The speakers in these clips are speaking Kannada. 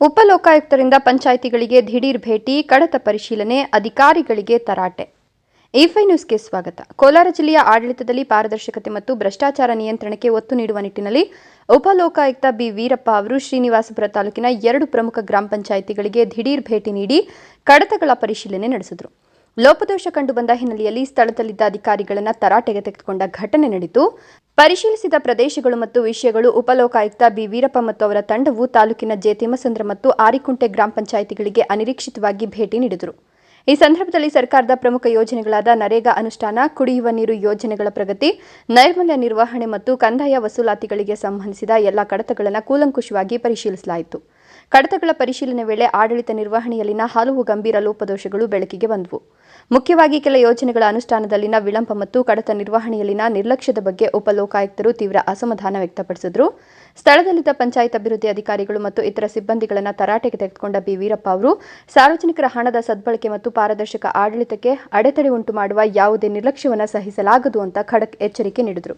ಉಪಲೋಕಾಯುಕ್ತರಿಂದ ಪಂಚಾಯಿತಿಗಳಿಗೆ ದಿಢೀರ್ ಭೇಟಿ, ಕಡತ ಪರಿಶೀಲನೆ, ಅಧಿಕಾರಿಗಳಿಗೆ ತರಾಟೆ. ಇಫೈ ನ್ಯೂಸ್ಗೆ ಸ್ವಾಗತ. ಕೋಲಾರ ಜಿಲ್ಲೆಯ ಆಡಳಿತದಲ್ಲಿ ಪಾರದರ್ಶಕತೆ ಮತ್ತು ಭ್ರಷ್ಟಾಚಾರ ನಿಯಂತ್ರಣಕ್ಕೆ ಒತ್ತು ನೀಡುವ ನಿಟ್ಟಿನಲ್ಲಿ ಉಪಲೋಕಾಯುಕ್ತ ಬಿ. ವೀರಪ್ಪ ಅವರು ಶ್ರೀನಿವಾಸಪುರ ತಾಲೂಕಿನ ಎರಡು ಪ್ರಮುಖ ಗ್ರಾಮ ಪಂಚಾಯಿತಿಗಳಿಗೆ ದಿಢೀರ್ ಭೇಟಿ ನೀಡಿ ಕಡತಗಳ ಪರಿಶೀಲನೆ ನಡೆಸಿದರು. ಲೋಪದೋಷ ಕಂಡುಬಂದ ಹಿನ್ನೆಲೆಯಲ್ಲಿ ಸ್ಥಳದಲ್ಲಿದ್ದ ಅಧಿಕಾರಿಗಳನ್ನು ತರಾಟೆಗೆ ತೆಗೆದುಕೊಂಡ ಘಟನೆ ನಡೆಯಿತು ಪರಿಶೀಲಿಸಿದ ಪ್ರದೇಶಗಳು ಮತ್ತು ವಿಷಯಗಳು ಉಪಲೋಕಾಯುಕ್ತ ಬಿ. ವೀರಪ್ಪ ಮತ್ತು ಅವರ ತಂಡವು ತಾಲೂಕಿನ ಜೆ. ಮತ್ತು ಆರಿಕುಂಟೆ ಗ್ರಾಮ ಪಂಚಾಯಿತಿಗಳಿಗೆ ಅನಿರೀಕ್ಷಿತವಾಗಿ ಭೇಟಿ ನೀಡಿದರು. ಈ ಸಂದರ್ಭದಲ್ಲಿ ಸರ್ಕಾರದ ಪ್ರಮುಖ ಯೋಜನೆಗಳಾದ ನರೇಗಾ ಅನುಷ್ಠಾನ, ಕುಡಿಯುವ ನೀರು ಯೋಜನೆಗಳ ಪ್ರಗತಿ, ನೈರ್ಮಲ್ಯ ನಿರ್ವಹಣೆ ಮತ್ತು ಕಂದಾಯ ವಸೂಲಾತಿಗಳಿಗೆ ಸಂಬಂಧಿಸಿದ ಎಲ್ಲ ಕಡತಗಳನ್ನು ಕೂಲಂಕುಷವಾಗಿ ಪರಿಶೀಲಿಸಲಾಯಿತು. ಕಡತಗಳ ಪರಿಶೀಲನೆ ವೇಳೆ ಆಡಳಿತ ನಿರ್ವಹಣೆಯಲ್ಲಿನ ಹಲವು ಗಂಭೀರ ಲೋಪದೋಷಗಳು ಬೆಳಕಿಗೆ ಬಂದವು. ಮುಖ್ಯವಾಗಿ ಕೆಲ ಯೋಜನೆಗಳ ಅನುಷ್ಠಾನದಲ್ಲಿನ ವಿಳಂಬ ಮತ್ತು ಕಡತ ನಿರ್ವಹಣೆಯಲ್ಲಿನ ನಿರ್ಲಕ್ಷ್ಯದ ಬಗ್ಗೆ ಉಪಲೋಕಾಯುಕ್ತರು ತೀವ್ರ ಅಸಮಾಧಾನ ವ್ಯಕ್ತಪಡಿಸಿದರು. ಸ್ಥಳದಲ್ಲಿದ್ದ ಪಂಚಾಯತ್ ಅಭಿವೃದ್ಧಿ ಅಧಿಕಾರಿಗಳು ಮತ್ತು ಇತರ ಸಿಬ್ಬಂದಿಗಳನ್ನು ತರಾಟೆಗೆ ತೆಗೆದುಕೊಂಡ ಬಿ. ವೀರಪ್ಪ ಅವರು, ಸಾರ್ವಜನಿಕರ ಹಣದ ಸದ್ಬಳಕೆ ಮತ್ತು ಪಾರದರ್ಶಕ ಆಡಳಿತಕ್ಕೆ ಅಡೆತಡೆ ಉಂಟು ಮಾಡುವ ಯಾವುದೇ ನಿರ್ಲಕ್ಷ್ಯವನ್ನು ಸಹಿಸಲಾಗದು ಅಂತ ಖಡಕ್ ಎಚ್ಚರಿಕೆ ನೀಡಿದರು.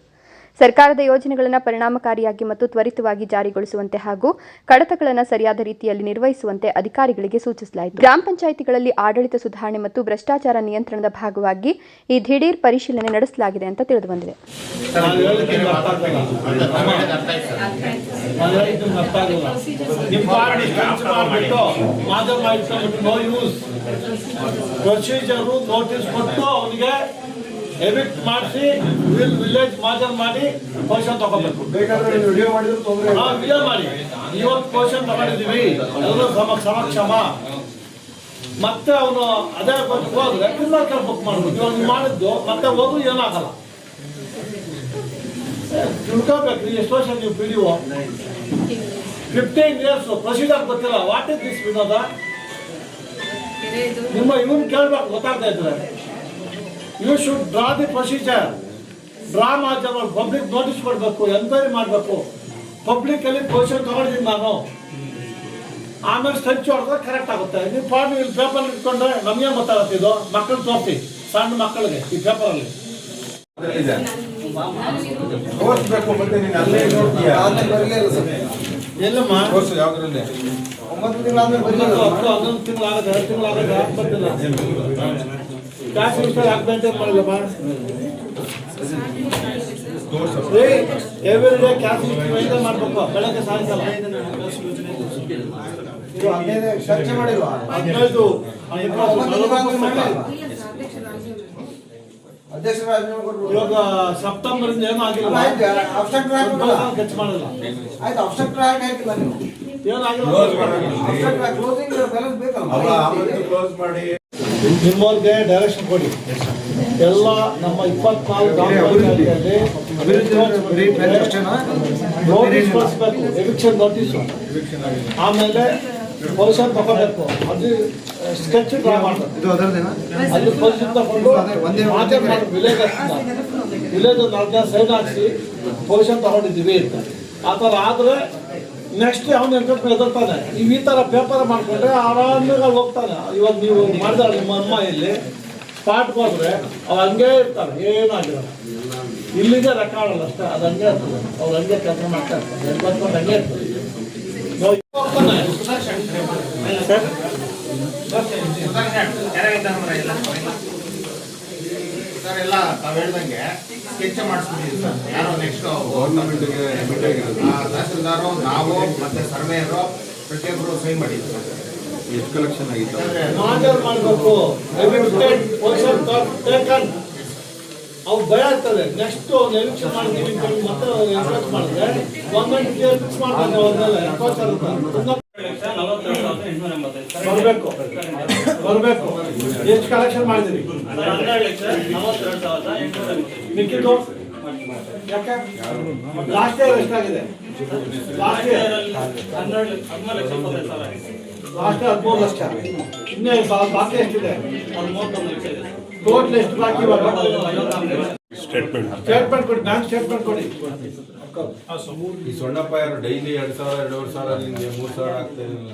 ಸರ್ಕಾರದ ಯೋಜನೆಗಳನ್ನು ಪರಿಣಾಮಕಾರಿಯಾಗಿ ಮತ್ತು ತ್ವರಿತವಾಗಿ ಜಾರಿಗೊಳಿಸುವಂತೆ ಹಾಗೂ ಕಡತಗಳನ್ನು ಸರಿಯಾದ ರೀತಿಯಲ್ಲಿ ನಿರ್ವಹಿಸುವಂತೆ ಅಧಿಕಾರಿಗಳಿಗೆ ಸೂಚಿಸಲಾಯಿತು ಗ್ರಾಮ ಪಂಚಾಯಿತಿಗಳಲ್ಲಿ ಆಡಳಿತ ಸುಧಾರಣೆ ಮತ್ತು ಭ್ರಷ್ಟಾಚಾರ ನಿಯಂತ್ರಣದ ಭಾಗವಾಗಿ ಈ ದಿಢೀರ್ ಪರಿಶೀಲನೆ ನಡೆಸಲಾಗಿದೆ ಅಂತ ತಿಳಿದು ಬಂದಿದೆ ನಾನು ಹೇಳಿದ್ದು ನಿಮ್ಗೆ ಅರ್ಥ ಆಗಲ್ಲ. ನಾನು ಹೇಳಿದ್ದು ನಿಮ್ಗೆ ಅರ್ಥ ಆಗಲ್ಲ. ನಿಮ್ಮ ಪಾರ್ಟಿ ಖರ್ಚು ಮಾಡ್ಬಿಟ್ಟು ಮಾಧ್ಯಮ ಇಟ್ಕೊಂಡ್ಬಿಟ್ಟು ನೋ ಯೂಸ್ ಪ್ರೊಸೀಜರು ನೋಟಿಸ್ ಕೊಟ್ಟು ಅವನಿಗೆ ಎವಿಕ್ಟ್ ಮಾಡಿಸಿ ವಿಲ್ ವಿಲೇಜ್ ಮಾಜರ್ ಮಾಡಿ ಪೋಷನ್ ತಗೋಬೇಕು. ಬೇಕಾದ್ರೆ ವಿಡಿಯೋ ಮಾಡಿದ್ರು ತೊಂದರೆ ಹಾ ವಿಡಿಯೋ ಮಾಡಿ. ಇವತ್ತು ಪೋಷನ್ ತಗೊಂಡಿದ್ದೀವಿ. ಎಲ್ಲರೂ ಸಮ ಸಮಕ್ಷಮ. ಮತ್ತೆ ಅವನು ಅದೇ ಬಂದು ಹೋದ್ರೆ ಕಿಲ್ಲರ್ ಬುಕ್ ಮಾಡ್ಬೋದು. ಇವಾಗ ನೀವು ಮಾಡಿದ್ದು ಮತ್ತೆ ಹೋದ್ರು ಏನಾಗಲ್ಲ. ತಿಳ್ಕೋಬೇಕು ಎಷ್ಟು ವರ್ಷ ನೀವು ಪಿಡಿಒ ಫಿಫ್ಟೀನ್ ಇಯರ್ಸ್ ಪ್ರೊಸೀಜರ್ ಗೊತ್ತಿಲ್ಲ. ವಾಟ್ ಇಸ್ ದಿಸ್ ವಿನೋದ? ನಿಮ್ಮ ಇವನ್ ಕೇಳ್ಬೇಕು ಗೊತ್ತಾಗ್ತಾ ಇದ್ರೆ. You should draw the procedure draw ಮಾಡಿ ಪಬ್ಲಿಕ್ ನೋಟಿಸ್ ಕೊಡಬೇಕು ಎನ್ಕ್ವೈರಿ ಮಾಡಬೇಕು. ಪಬ್ಲಿಕ್ ಅಲ್ಲಿ ಪೊಸಿಷನ್ ತಗೊಂಡಿದ್ದೀನಿ ನಾನು. ಆಮೇಲೆ ಸ್ಟೆಚ್ ಹೊಡೆದ್ರೆ ಕರೆಕ್ಟ್ ಆಗುತ್ತೆ. ನೀವು ಪಾಡ್ ಇಲ್ಲಿ ಪೇಪರ್ ಇಟ್ಕೊಂಡ್ರೆ ನಮಗೆ ಗೊತ್ತಾಗುತ್ತೆ ಇದು? ಮಕ್ಕಳು ತೋರಿಸಿ ಸಣ್ಣ ಮಕ್ಕಳಿಗೆ ಈ ಪೇಪರಲ್ಲಿ ತೋರಿಸ್ಬೇಕು ಮತ್ತೆ ನೀನು ಅಲ್ಲೇ ನೋಡ್ತೀಯ? ಎಲ್ಲಮ್ಮ? ತೋರಿಸು ಯಾವ್ದ್ರಲ್ಲಿ? ಒಂಬತ್ತು ತಿಂಗಳಾದ್ಮೇಲೆ ಹತ್ತು ಹನ್ನೊಂದು ತಿಂಗಳು ಆಗುತ್ತೆ ಎರಡು ತಿಂಗಳು ಆಗುತ್ತೆ ಹಾಕ್ಬರ್ತಿಲ್ಲ ಕ್ಯಾಶ್ ರಿಜಿಸ್ಟರ್ ಯಾಕೆ ಮೇಂಟೈನ್ ಮಾಡಿಲ್ಲಮ್ಮ ತೋರ್ಸು every day cash register maintain ಮಾಡಬೇಕು ಬೆಳಗ್ಗೆ ಸಾಯಂಕಾಲ ಇದು ಹದಿನೈದು ಚರ್ಚೆ ಮಾಡಿಲ್ವಾ ಹದಿನೈದು ಒಂಬತ್ತು ತಿಂಗಳಾದ್ಮೇಲೆ ಮಾಡಿಲ್ವಾ ಅಧ್ಯಕ್ಷರ ರಾಜೀನಾಮೆ ಕೊಟ್ರು ಇವಾಗ ಸೆಪ್ಟೆಂಬರ್ ಇಂದ ಏನೂ ಆಗಿಲ್ಲ ಆಯ್ತು ಅಬ್ಸ್ಟ್ರಾಕ್ಟ್ ಹಾಕಿಲ್ಲ ಖರ್ಚು ಮಾಡಿಲ್ಲ ಆಯ್ತು ಅಬ್ಸ್ಟ್ರಾಕ್ಟ್ ಹಾಕಿಲ್ಲ ನೀವು ಏನಾಗಿಲ್ಲ ಅಬ್ಸ್ಟ್ರಾಕ್ಟ್ ಕ್ಲೋಸಿಂಗ್ ಬ್ಯಾಲೆನ್ಸ್ ಬೇಕಲ್ಲ ಕ್ಲೋಸ್ ಮಾಡಿ ನಿಮ್ಮವ್ರಿಗೆ ಡೈರೆಕ್ಷನ್ ಕೊಡಿ. ಎಲ್ಲ ನಮ್ಮ ಇಪ್ಪತ್ನಾಲ್ಕು ಗ್ರಾಮ ಪಂಚಾಯತಿಯಲ್ಲಿ ನೋಟಿಸ್ ಕೊಡಿಸ್ಬೇಕು ಎವಿಕ್ಷನ್ ನೋಟಿಸು ಆಮೇಲೆ ಪೊಸಿಷನ್ ತಗೋಬೇಕು. ಅದು ಸ್ಕೆಚ್ ಡ್ರಾ ಮಾಡ್ಬೇಕು ಅಲ್ಲಿ ಪೊಸಿಷನ್ ತಗೊಂಡು ಮಾತೇ ಮಾಡಿ ವಿಲೇಜ್ ವಿಲೇಜ್ ನಾಲ್ಕು ಸೈನ್ ಹಾಕ್ಸಿ ಪೊಸಿಷನ್ ತಗೊಂಡಿದ್ದೀವಿ ಅಂತ. ಆ ಥರ ಆದರೆ ನೆಕ್ಸ್ಟ್ ಅವನು ಎನ್ಕಟ್ ಎದುರ್ತಾನೆ. ನೀವು ಈ ಥರ ಪೇಪರ್ ಮಾಡ್ಕೊಂಡ್ರೆ ಆರಾಮಾಗಿ ಅಲ್ಲಿ ಹೋಗ್ತಾನೆ. ಇವಾಗ ನೀವು ಮಾಡಿದಾಳೆ ನಿಮ್ಮ ಅಮ್ಮ ಇಲ್ಲಿ ಸ್ಪಾಟ್ಗೆ ಹೋದ್ರೆ ಅವ್ರು ಹಂಗೆ ಇರ್ತಾರೆ ಏನಾಗಿರಲ್ಲ. ಇಲ್ಲಿಗೆ ರೆಕಾರ್ಡ್ ಅಲ್ಲ ಅಷ್ಟೇ ಅದು ಹಂಗೆ ಇರ್ತದೆ. ಅವ್ರು ಹಂಗೆ ಕೆಲಸ ಮಾಡ್ತಾರೆ ಇರ್ತಾರೆ. ಹಂಗೆ ಇರ್ತದೆ. ಹೋಗ್ತಾನೆ. ಎಲ್ಲ ತಾವ್ ಹೇಳ್ದಂಗೆ ಸ್ಕೆಚ್ ಮಾಡಿಸ್ಬಿಟ್ಟಿದ್ವಿ ಸರ್. ಯಾರೋ ನೆಕ್ಸ್ಟ್ ಗೌರ್ಮೆಂಟ್ಗೆ ತಹಸೀಲ್ದಾರು ನಾವು ಮತ್ತೆ ಸರ್ವೇಯರು ಪ್ರತಿಯೊಬ್ಬರು ಸೈನ್ ಮಾಡಿದ್ವಿ ಎಷ್ಟು ಕಲೆಕ್ಷನ್ ಆಗಿತ್ತು? ಮಾಡಬೇಕು. ಅವು ಭಯ ಆಗ್ತದೆ. ನೆಕ್ಸ್ಟ್ ಅವ್ನು ಎವಿಕ್ಷನ್ ಮಾಡ್ತೀವಿ ಮತ್ತೆ ಮಾಡಿದ್ರೆ ಗೌರ್ಮೆಂಟ್ ಫಿಕ್ಸ್ ಮಾಡ್ತಾರೆ ಬರಬೇಕು ಬರಬೇಕು. ಎಷ್ಟು ಕಲೆಕ್ಷನ್ ಮಾಡಿದ್ರಿ ಮಿಕ್ಕಿದ್ದು? ಯಾಕೆ? ಲಾಸ್ಟ್ ಇಯರ್ ಎಷ್ಟಾಗಿದೆ ಲಾಸ್ಟ್ ಇಯರ್ ಲಾಸ್ಟ್ ಹದಿಮೂರು ಲಕ್ಷ. ಇನ್ನೇ ಬಾಕಿ ಎಷ್ಟಿದೆ? ಟೋಟಲ್ ಎಷ್ಟು ಬಾಕಿ ಸ್ಟೇಟ್ಮೆಂಟ್ ಕೊಡಿ ಬ್ಯಾಂಕ್ ಸ್ಟೇಟ್ಮೆಂಟ್ ಕೊಡಿ. ಈ ಸೊಣ್ಣಪ್ಪ ಯಾರು ಡೈಲಿ ಎರಡು ಸಾವಿರ ಎರಡೂವರೆ ಸಾವಿರ ನಿಮ್ಗೆ ಮೂರ್ ಸಾವಿರ ಆಗ್ತಾ ಇರಲಿಲ್ಲ.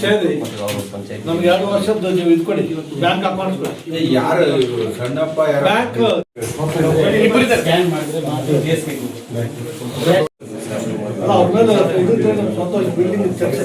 ಸೇರಿ ನಮ್ಗೆ ಎರಡು ವರ್ಷದ್ದು ನೀವು ಇದ್ಕೊಡಿ. ಬ್ಯಾಂಕ್ ಅಕೌಂಟ್ ಏ, ಯಾರು ಸಣ್ಣಪ್ಪ ಯಾರು? ಬ್ಯಾಂಕ್ ಅವ್ರ ಮೇಲೆ ಬಿಲ್ಡಿಂಗ್ ಚರ್ಚೆ?